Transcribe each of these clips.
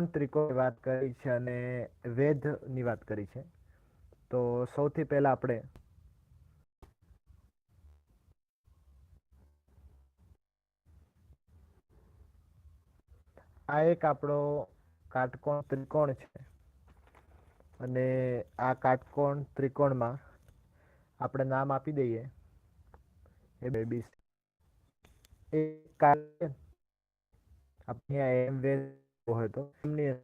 કાટકોણ ત્રિકોણની વાત કરી છે અને વેધની વાત કરી છે. તો સૌથી પહેલા આપણે આ એક આપણો કાટકોણ ત્રિકોણ છે. અને આ કાટકોણ ત્રિકોણમાં આપણે નામ આપી દઈએ. એ બેબી એ આપણે એમ વેધ હોય તો. એમની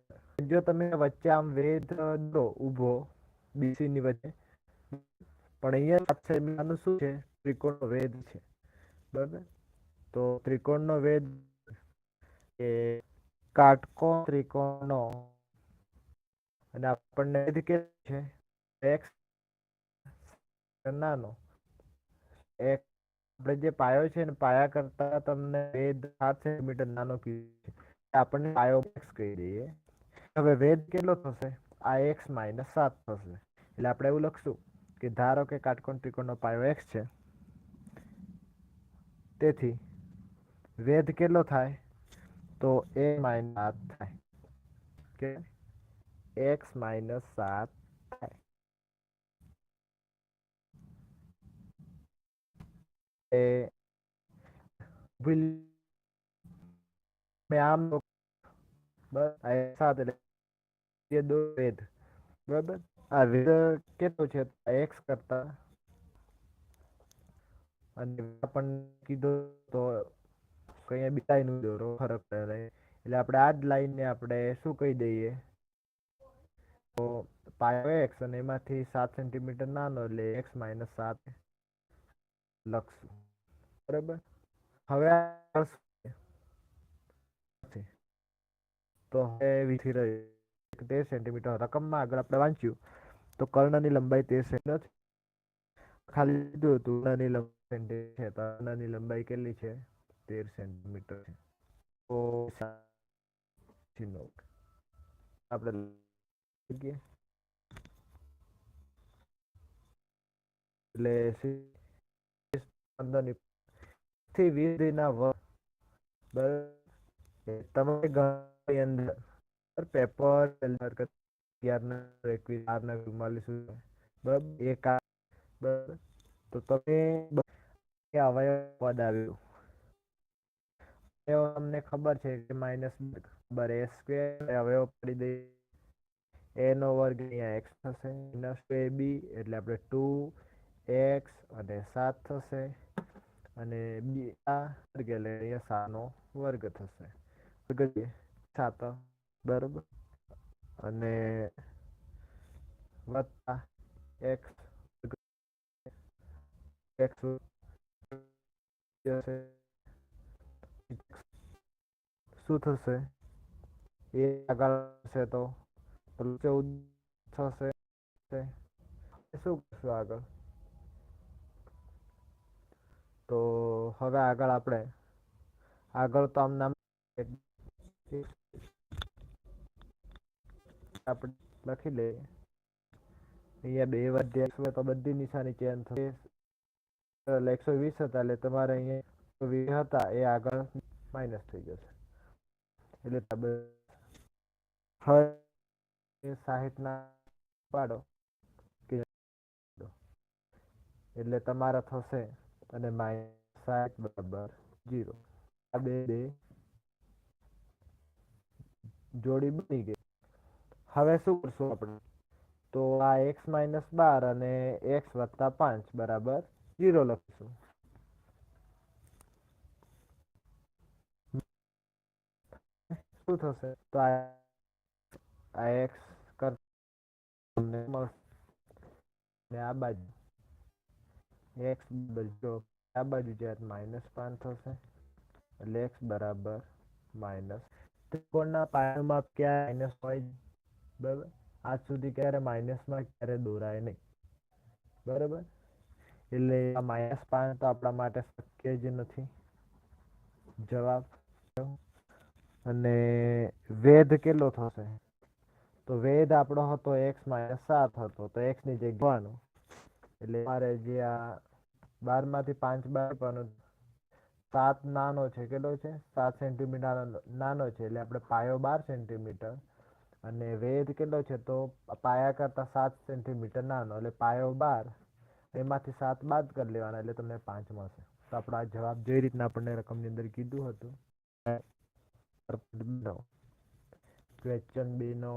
જો તમે વચ્ચે આમ વેદ દો ઊભો બીસી ની વચ્ચે. પણ અહીંયા સાતસેમીનું શું છે? ત્રિકોણ વેદ છે. બરાબર? તો ત્રિકોણનો વેદ એ કાટકોણ ત્રિકોણનો. અને આપણને વેદ કે છે? એક્સ નાનો. એક આપણે જે પાયો છે ને, પાયા કરતા તમને વેદ સાત સેન્ટીમીટર નાનો કીધું છે. આપણને પાયો એક્સ કહી દઈએ. હવે વેદ કેટલો થશે? આ એક્સ માઇનસ સાત થશે. એટલે આપણે એવું લખશું કે ધારો કે કાટકોણ ત્રિકોણનો પાયો એક્સ છે. તેથી વેદ કેટલો થાય? તો એ માઇનસ સાત થાય. કે એક્સ માઇનસ સાત થાય. એ will મેં આમ બસ આ સાત એટલે દો વેધ. બરાબર? આ વેધ કેટલો છે? એક્સ કરતા અને આપણને કીધો તો કઈ બીજા નું દોરો ફરક પડે. એટલે આપણે આ જ લાઈનને આપણે શું કહી દઈએ? તો પાયો એક્સ અને એમાંથી સાત સેન્ટીમીટર નાનો એટલે એક્સ માઇનસ સાત લખશું. બરાબર? હવે તો હવે વીથી રહ્યું તેર સેન્ટીમીટર રકમમાં આગળ આપણે વાંચ્યું, તો કર્ણની લંબાઈ તેર સેન્ટીમીટર ખાલી લીધું હતું, કર્ણની લંબાઈ સેન્ટીમીટર છે કર્ણની લંબાઈ કેટલી છે? તેર સેન્ટીમીટર છે. તો આપણે એટલે પંદરથી વીસ ના વર્ગ તમારે ગણતરી અંદર પેપર અગિયારના એકવીસ બારના ચુમ્માલીસ બરાબર એક બરાબર તો તમે અવયવ પદ આવ્યું અમને ખબર છે કે માઇનસ બર એ સ્ક્વેર અવયવ પડી દઈએ એનો વર્ગ અહીંયા એક્સ થશે માઇનસ ટુ બી એટલે આપણે ટુ એક્સ અને સાત થશે અને બી આ વર્ગ એટલે અહીંયા સાનો વર્ગ થશે વર્ગ સાત બરાબર? અને વત્તા, એક્સ એક્સ, શું થશે? એ આગળ છે તો ચૌદ થશે. શું કરશું આગળ? તો હવે આગળ આપણે, આગળ તો આમ નામ આપણે લખી લઈએ. અહીંયા બે વધ્યા તો બધી નિશાની ચેન્જ થશે. એકસો વીસ હતા, એટલે તમારે અહીંયા વીસ હતા, એ આગળ માઇનસ થઈ જશે. એટલે સાહીઠ ના પાડો. એટલે તમારા થશે અને માઇનસ સાહીઠ બરાબર જીરો આ બે બે. જોડી બની ગઈ. હવે શું કરશું આપણે? તો આ એક્સ માઇનસ બાર અને એક્સ વત્તા પાંચ બરાબર ઝીરો લખીશું. શું થશે? તો આ એક્સ કરને મળશે. આ બાજુ. એક્સ બરાબર આ બાજુ જ્યારે માઇનસ પાંચ થશે, એટલે એક્સ બરાબર માઇનસ ત્રિકોણના પાયામાં ક્યાં માઇનસ હોય? બરાબર? આજ સુધી ક્યારે માઇનસમાં ક્યારે દોરાય નહીં? બરાબર? એટલે આ માઇનસ પાંચ તો આપણા માટે શક્ય જ નથી. જવાબ અને વેધ કેટલો થશે? તો વેધ આપણો હતો એક્સ માઇનસ સાત હતો, તો એક્સની જગ્યાનું એટલે મારે જે આ બારમાંથી પાંચ બાર પણ સાત નાનો છે કેટલો છે, સાત સેન્ટીમીટર નાનો છે, એટલે આપણે પાયો બાર સેન્ટીમીટર અને વેધ કેટલો છે તો પાયા કરતાં સાત સેન્ટીમીટર નાનો, એટલે પાયો બાર, એમાંથી સાત બાદ કરી લેવાના, એટલે તમને પાંચ મળશે. તો આપણો આ જવાબ જે રીતના આપણને રકમની અંદર કીધું હતું ક્વેશ્ચન બેનો